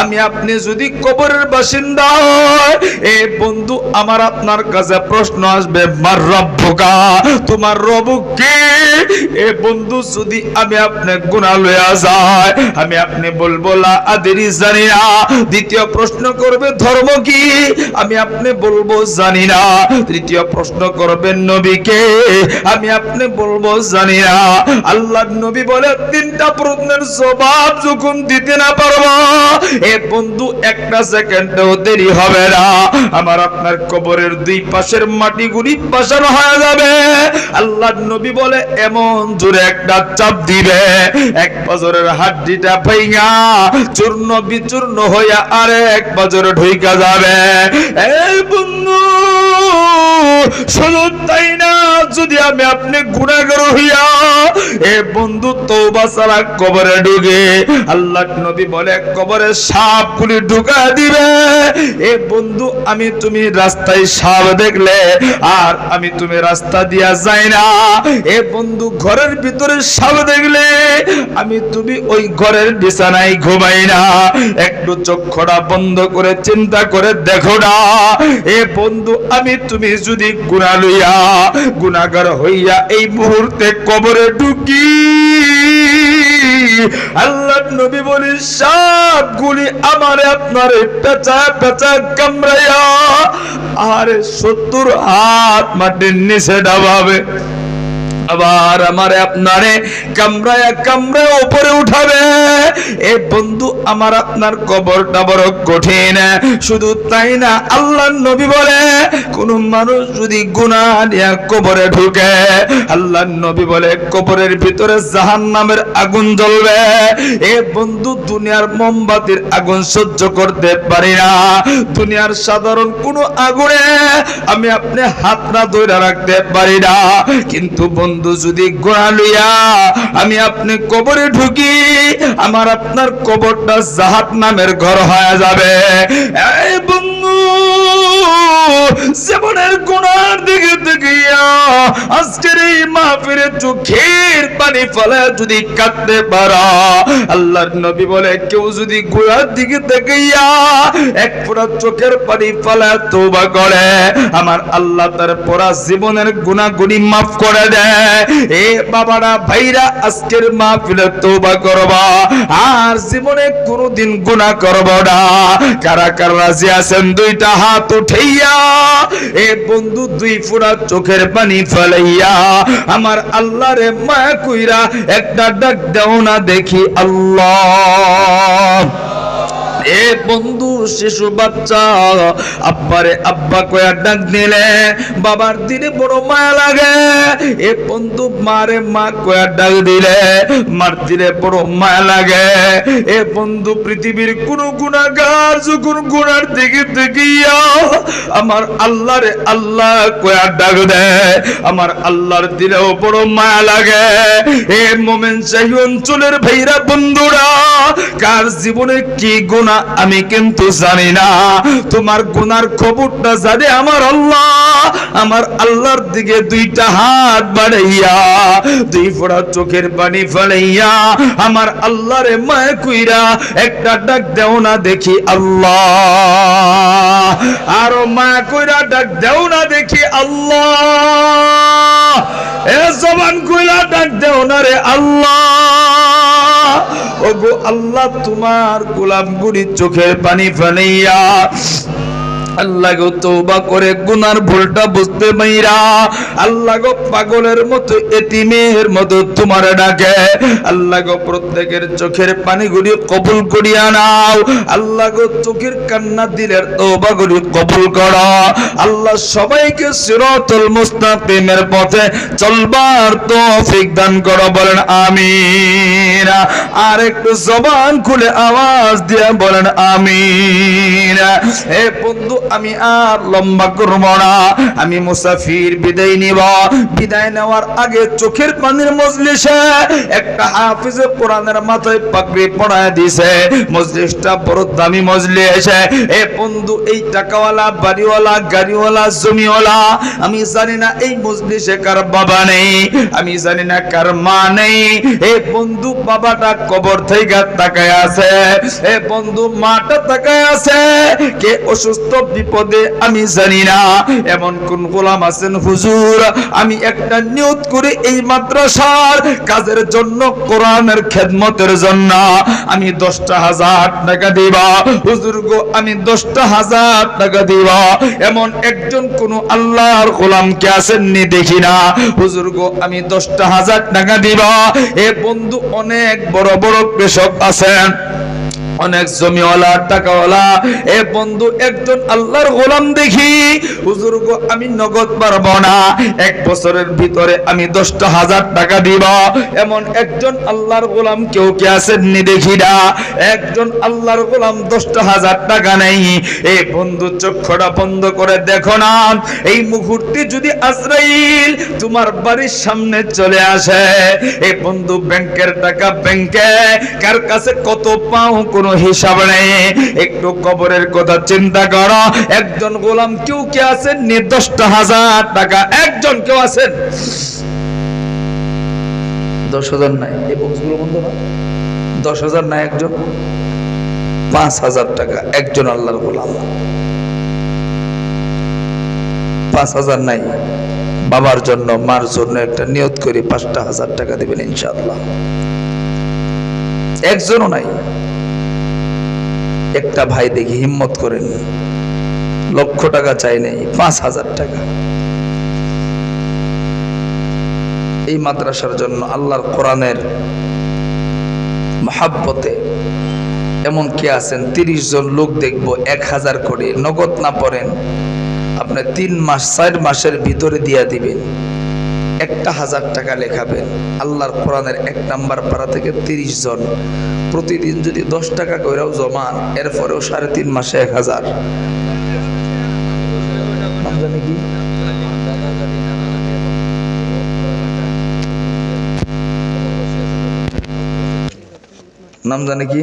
আমি আপনি যদি কবরের বাসিন্দা এ বন্ধু, আমার আপনার কাছে প্রশ্ন আসবে তোমার রব কে? এ বন্ধু, যদি আমি গুণা যায় আমি আপনি বলব দ্বিতীয় প্রশ্ন করবে, ধর্ম কি? আমি আপনি বলব জানি না তৃতীয় প্রশ্ন করবেন নবীকে আমি আপনি বলব জানি না আল্লাহ নবী বলে, তিনটা প্রশ্নের জবাব যখন দিতে না পারব। এ বন্ধু, একটা সেকেন্ডেও দেরি হবে না। আমার আপনার কবরের দুই পাশের মাটিগুলি পাশানো হয়ে যাবে। আল্লাহ নবী বলে, এমন জোরে একটা চাপ দিবে। এক বছরের হাড্ডিটা ভাইঙা চূর্ণ বিচূর্ণ হইয়া আরে এক বছরে ঢুইকা যাবে। এই বন্ধু, শুধু তাই না, যদি আমি আপনি গুণাগার বন্ধু তৌবা সারা কবরে ঢুকে। আল্লাহ নবী বলে কবরে সাপ গুলি ঢুকা দিবে। এ বন্ধু, আমি তুমি রাস্তায় সাপ দেখলে, আর আমি তুমি রাস্তা দিয়া যাই না। এ বন্ধু, ঘরের ভিতরে সাপ দেখলে, আমি তুমি ওই ঘরের বিছানায় ঘুমাই না। একটু চক্ষুটা বন্ধ করে, চিন্তা করে দেখো না। এ বন্ধু, আমি তুমি যদি গুণা লইয়া, গুণাগার হইয়া এই মুহূর্তে কবরে ঢুকি আল্লাহ নবী বলি সব গুলি আমার আপনার পেঁচা পেঁচা কামড়াইয়া আরে সত্তর হাত মাটির নিচে ডাবাবে। আবার আমার আপনারে কামড়ায় কামড়ায় উপরে উঠাবে। এ বন্ধু, আমার আপনার কবরটা বড় কঠিন। শুধু তাই না, আল্লাহ নবী বলে কোন মানুষ যদি গুনাহ নিয়ে কবরে ঢুকে আল্লাহ নবী বলে, কবরের ভিতরে জাহান নামের আগুন জ্বলবে। এ বন্ধু, দুনিয়ার মোমবাতির আগুন সহ্য করতে পারি না। দুনিয়ার সাধারণ কোনো আগুনে আমি আপনি হাত না ধরে রাখতে পারি না। কিন্তু বন্ধু, যদি গোড়া লইয়া আমি আপনি কবরে ঢুকি, আমার আপনার কবরটা জাহাত নামের ঘর হয়ে যাবে। এই বন্ধু জীবনের গুণার দিকে দেখিয়া আজকের এই মাহফিলে চোখের পানি ফেলে যদি কাঁদতে পারা, আল্লাহর নবী বলে, কেউ যদি গোড়ার দিকে দেখিয়া এক ফোঁটা চোখের পানি ফেলে তোবা করে, আমার আল্লাহ তার পড়া জীবনের গুণাগুণি মাফ করে দেয়। এ বাবারা, ভাইরা, আজকের মাহফিলে তোবা করবা, আর জীবনে কোনোদিন গুনাহ করব না। কারা কারা রাজি আছেন, দুইটা হাত উঠাইয়া এ বন্ধু দুই ফোঁটা চোখের পানি ফেলাইয়া, আমার আল্লাহ রে মায়া কুইরা একটা ডাক দেও না দেখি আল্লাহ। এ বন্ধু, শিশু বাচ্চা, আব্বারে আব্বা কয়া ডাক দিলে, বাবার দিনে বড় মায়া লাগে। এ বন্ধু, মারে মা কয়া ডাক দিলে, মার দিলে বড় মায়া লাগে। এ বন্ধু, পৃথিবীর কোন গুণাগার যখন গুণার দিকে দেখিয়া আমার আল্লাহরে আল্লাহ কয়া ডাক দেয় আমার আল্লাহর দিলেও বড় মায়া লাগে। এ মোমেন শাহী অঞ্চলের ভাইরা বন্ধুরা, কার জীবনে কি গুণা আমি কিন্তু জানি না। তোমার গুনার খবরটা জানে আমার আল্লাহ। আমার আল্লাহর দিকে দুইটা হাত বাড়াইয়া, দুই ফোড়া চোখের পানি ফেলাইয়া, আমার আল্লাহরে মায় কুইরা একটা ডাক দেও না দেখি আল্লাহ। আরও মায়া কইরা ডাক দেও না দেখি আল্লাহ। এ জবান কইরা ডাক দেও না রে আল্লাহ। ওগো আল্লাহ তোমার গোলাম গুড়ি চোখের পানি ফেলাইয়া আল্লাহ গো তওবা করে গুনার ভুলটা বুঝতে মাইরা আল্লাহ গো পাগলের মতো এতিমের মতো তোমার ডাকে আল্লাহ গো প্রত্যেকের চোখের পানিগুলি কবুল করিয়া নাও আল্লাহ গো চোখের কান্না দিলের তওবাগুলি কবুল করো, আল্লাহ সবাইকে সিরাতুল মুস্তাকিমের পথে চলবার তৌফিক দান করো, বলেন আমিন। আর একটু জবান খুলে আওয়াজ দিয়ে বলেন আমিন। এ বন্ধু আমি আর লম্বা করব না। আমি মুসাফির বিদায় নিব। বিদায় নেওয়ার আগে চোখের পানির মজলিসে একটা হাফিজ কোরআনের মাথায় পাগড়ি পড়ায় দিছে। মজলিসটা বড় দামি মজলিস। এ বন্ধু, এই টাকাওয়ালা, বাড়িওয়ালা, গাড়িওয়ালা, জমিওয়ালা, আমি জানি না এই মজলিসে কার বাবা নেই। আমি জানি না কার মা নেই। এ বন্ধু, বাবাটা কবর থেকে তাকায় আছে। এ বন্ধু, মাটা তাকায় আছে। কে অসুস্থ বিপদে আমি জানি না। এমন কোন গোলাম আছেন হুজুর? আমি একটা নিয়ত করে এই মাদ্রাসার কাজের জন্য, কোরআনের খেদমতের জন্য। আমি দশটা হাজার টাকা দিবা। হুজুর গো, আমি দশটা হাজার টাকা দিবা। এমন একজন কোন আল্লাহর গোলাম কে আসেননি, দেখি না। হুজুর গো, আমি দশটা হাজার টাকা দিবা। এ বন্ধু অনেক বড় বড় কৃষক আছেন। অনেক জমিওয়ালা টাকাওয়ালা। এ বন্ধু, একজন আল্লাহর গোলাম দেখি। হুজুর গো, আমি নগদ পারব না। এক বছরের ভিতরে আমি দশটা হাজার টাকা দিব। এমন একজন আল্লাহর গোলাম কেউ কে আসেননি দেখি না। একজন আল্লাহর গোলাম দশটা হাজার টাকা নেই। এই বন্ধু চক্ষুটা বন্ধ করে দেখো না। এই মুহূর্তে যদি আজরাইল তোমার বাড়ির সামনে চলে আসে এই বন্ধু, ব্যাংকের টাকা ব্যাংকে, কার কাছে কত পাও কোনো হিসাব নেই। একটু কবরের কথা চিন্তা করো। একজন গোলাম কেউ কে আছেন? দশটা হাজার টাকা। একজন কেউ আছেন? দশ হাজার নাই। এই বক্সগুলো বন্ধ না দশ হাজার নাই একজন। পাঁচ হাজার টাকা। একজন আল্লাহর গোলাম। পাঁচ হাজার নাই। বাবার জন্য, মার জন্য একটা নিয়ত করে, পাঁচটা হাজার টাকা দিবেন ইনশাআল্লাহ। একজনও নাই। একটা ভাই দেখি হিম্মত করেন লক্ষ টাকা চাই নাই, পাঁচ হাজার টাকা। এই মাদ্রাসার জন্য আল্লাহর কোরআনের মহাব্বতে এমন কে আছেন, তিরিশ জন লোক দেখব, এক হাজার করে। নগদ না পড়েন, আপনি তিন মাস, চার মাসের ভিতরে দিয়া দিবেন। একটা হাজার টাকা লেখাবেন আল্লাহর কোরআনের এক নাম্বার পাড়া থেকে তিরিশ জন। প্রতিদিন যদি দশ টাকা কইরাও জমান, এরপরেও সাড়ে তিন মাসে এক হাজার। নাম? নাম জানে কি?